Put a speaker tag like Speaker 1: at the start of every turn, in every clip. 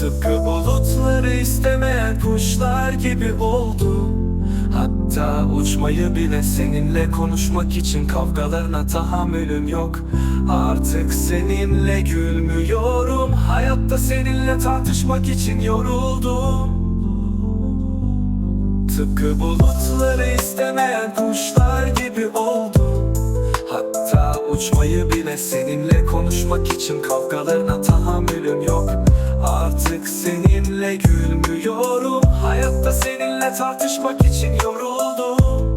Speaker 1: Tıpkı bulutları istemeyen kuşlar gibi oldu. Hatta uçmayı bile seninle konuşmak için kavgalarına tahammülüm yok. Artık seninle gülmüyorum Hayatta seninle tartışmak için yoruldum. Tıpkı bulutları istemeyen kuşlar seninle konuşmak için kavgalarına tahammülüm yok. Artık seninle gülmüyorum. Hayatta seninle tartışmak için yoruldum.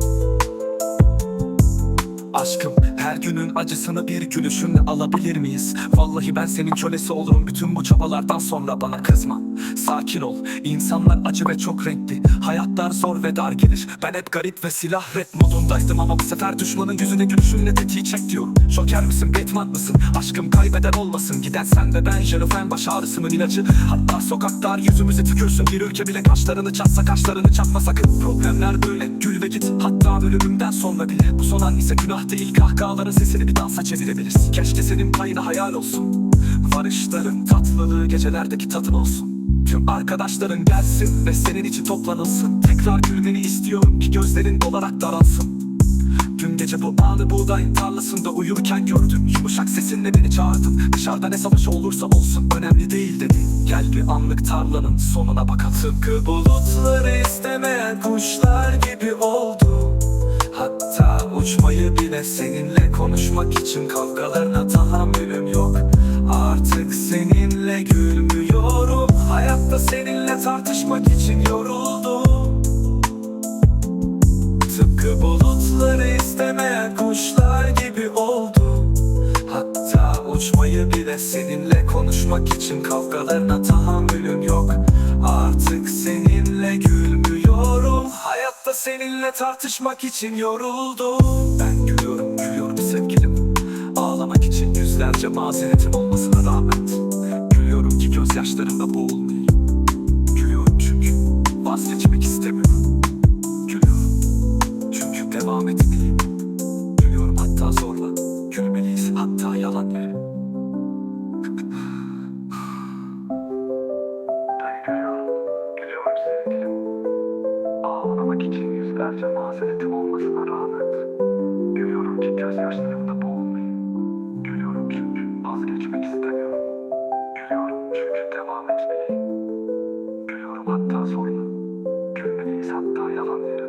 Speaker 1: Aşkım her günün acısını bir gülüşünle alabilir miyiz? Vallahi ben senin kölesi olurum. Bütün bu çabalardan sonra bana kızma. Sakin ol. İnsanlar acı ve çok renkli Hayatlar zor ve dar gelir. Ben hep garip ve silah rap modundaydım Ama bu sefer düşmanın yüzüne gülüşünle tetiği çek diyorum. Şoker misin Batman mısın? Aşkım kaybeden olmasın. Giden sen ve ben Jennifer baş ağrısının ilacı. Hatta sokaklar yüzümüze tükürsün. Bir ülke bile kaşlarını çatsa kaşlarını çatma sakın. Problemler böyle. Gül ve git. Hatta ölümümden sonra bile. Bu son an ise günah değil. Kahkahaların sesini bir dansa çevirebiliriz. Keşke senin payına hayal olsun. Varışların tatlılığı gecelerdeki tadın olsun Tüm arkadaşların gelsin ve senin için toplanılsın. Tekrar gülmeni istiyorum ki gözlerin dolarak daralsın. Dün gece bu anı buğdayın tarlasında uyurken gördüm. Yumuşak sesinle beni çağırdın. Dışarıda ne savaşı olursa olsun önemli değil dedin. Gel bir anlık tarlanın sonuna bakalım. Tıpkı bulutları istemeyen kuşlar gibi oldum Hatta uçmayı bile seninle konuşmak için kavgalarına tahammülüm tartışmak için yoruldum. Tıpkı bulutları istemeyen kuşlar gibi oldum. Hatta uçmayı bile seninle konuşmak için kavgalarına tahammülüm yok. Artık seninle gülmüyorum. Hayatta seninle tartışmak için yoruldum. Ben gülüyorum gülüyorum sevgilim. Ağlamak için yüzlerce mazeretim olmasına rağmen. Gülüyorum ki gözyaşlarımda boğulmayayım yüzlerce mazeretim olmasına rağmen Gülüyorum ki gözyaşlarımda boğulmayayım. Gülüyorum çünkü vazgeçmek istemiyorum. Gülüyorum çünkü devam etmeliyim. Gülüyorum hatta zorla. Gülmeliyiz hatta yalan bile